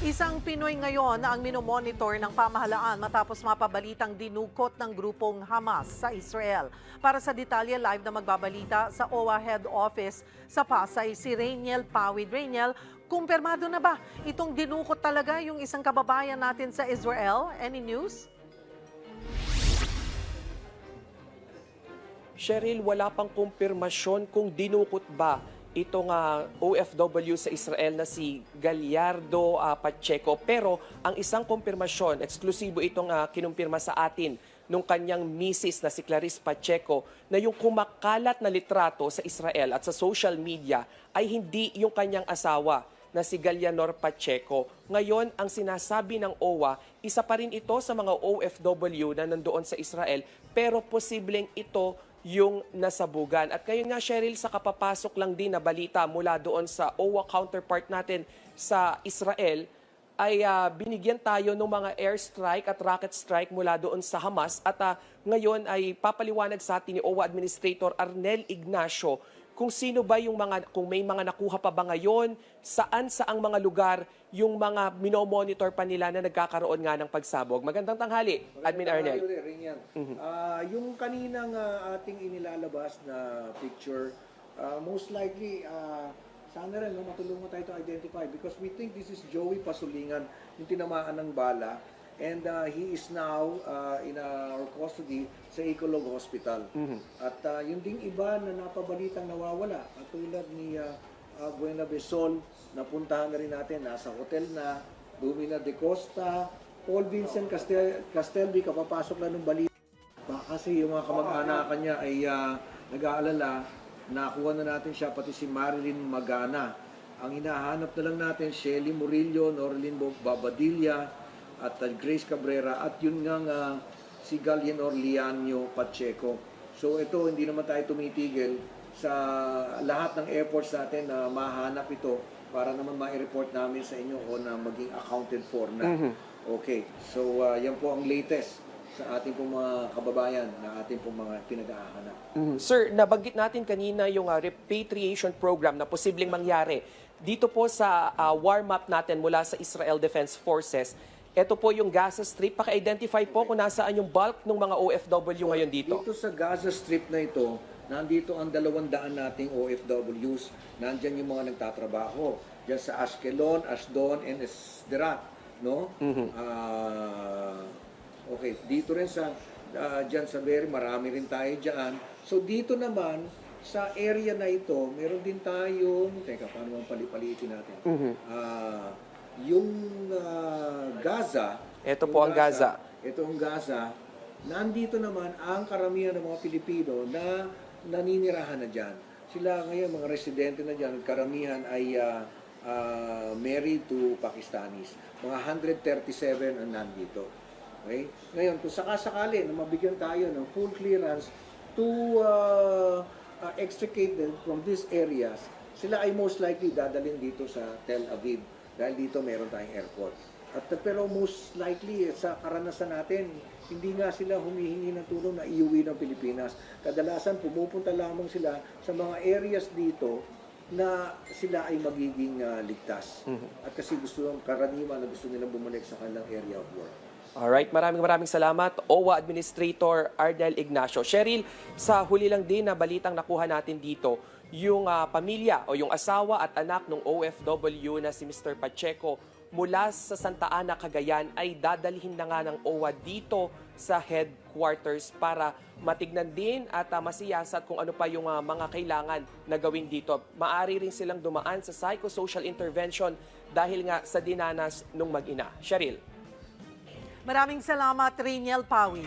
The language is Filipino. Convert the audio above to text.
Isang Pinoy ngayon ang minomonitor ng pamahalaan matapos mapabalitang dinukot ng grupong Hamas sa Israel. Para sa detalye, live na magbabalita sa OWA Head Office sa Pasay si Rainiel Pawid. Rainiel, kumpirmado na ba itong dinukot talaga yung isang kababayan natin sa Israel? Any news? Cheryl, wala pang kumpirmasyon kung dinukot ba itong ah, OFW sa Israel na si Gallardo ah, Pacheco. Pero ang isang kumpirmasyon, eksklusibo itong ah, kinumpirma sa atin nung kanyang misis na si Clarice Pacheco na yung kumakalat na litrato sa Israel at sa social media ay hindi yung kanyang asawa na si Gallianor Pacheco. Ngayon, ang sinasabi ng OWA, isa pa rin ito sa mga OFW na nandoon sa Israel, pero posibleng ito yung nasabugan. At ngayon nga, Cheryl, sa kapapasok lang din na balita mula doon sa OWA counterpart natin sa Israel, ay ah, binigyan tayo ng mga airstrike at rocket strike mula doon sa Hamas at ah, ngayon ay papaliwanag sa atin ni OWA Administrator Arnel Ignacio kung sino ba yung mga kung may mga nakuha pa ba ngayon, saan sa ang mga lugar yung mga minomonitor pa nila na nagkakaroon nga ng pagsabog. Magandang tanghali, Admin Arnel. Ringan. Ah, yung kaninang ah, ating inilalabas na picture, ah, most likely, ah, sana rin no, matulungan tayo to identify because we think this is Joey Pasulingan, yung tinamaan ng bala. And ah, he is now ah, in our custody sa Ecolog Hospital. At ah, yung ding iba na napabalitang nawawala, katulad ni ah, ah, Buena Besol, napuntahan na rin natin, nasa hotel na, Dumina de Costa, Paul Vincent Castel Castelvi, kapapasok lang ng balita. Baka kasi yung mga kamag-anakan niya ay ah, nag-aalala, nakuha na natin siya, pati si Marilyn Magana. Ang hinahanap na lang natin, Shelly Murillo, Norlin Babadilla, at ah, Grace Cabrera, at yun nga nga si Galian Orliano Pacheco. So ito, hindi naman tayo tumitigil sa lahat ng efforts natin na mahanap ito para naman ma-report namin sa inyo o na maging accounted for na. Okay, so ah, yan po ang latest sa ating pong mga kababayan na ating pong mga pinag-ahanap. Mhm. Sir, nabanggit natin kanina yung ah, repatriation program na posibleng mangyari. Dito po sa ah, warm-up natin mula sa Israel Defense Forces, ito po yung Gaza Strip. Paka-identify po kung nasaan yung bulk ng mga OFW ngayon dito. Dito sa Gaza Strip na ito, nandito ang dalawang daan nating OFWs. Nandyan yung mga nagtatrabaho. Diyan sa Ashkelon, Ashdod, and Sderot. No? Ah, okay, dito rin sa ah, dyan sa Beri, marami rin tayo dyan. So dito naman, sa area na ito, meron din tayong, teka, paano ang palipalitin natin? Ah, yung ah, Gaza, Ito po ang Gaza. ito ang Gaza. Nandito naman ang karamihan ng mga Pilipino na naninirahan na dyan. Sila ngayon, mga residente na dyan, karamihan ay ah, ah, married to Pakistanis. Mga 137 ang nandito. Okay? Ngayon, kung sakasakali na mabigyan tayo ng full clearance to uh, uh, extricate them from these areas, sila ay most likely dadalhin dito sa Tel Aviv dahil dito meron tayong airport. At pero most likely sa karanasan natin, hindi nga sila humihingi ng tulong na iuwi ng Pilipinas. Kadalasan pumupunta lamang sila sa mga areas dito na sila ay magiging ah, ligtas. At kasi gusto ng karaniwan na gusto nilang bumalik sa kanilang area of work. Alright, maraming maraming salamat. OWA Administrator Ardel Ignacio. Cheryl, sa huli lang din na balitang nakuha natin dito, yung ah, pamilya o yung asawa at anak ng OFW na si Mr. Pacheco mula sa Santa Ana, Cagayan ay dadalhin na nga ng OWA dito sa headquarters para matignan din at ah, masiyasat kung ano pa yung ah, mga kailangan na gawin dito. Maari rin silang dumaan sa psychosocial intervention dahil nga sa dinanas nung mag-ina. Cheryl. Maraming salamat, Rainiel Pawid.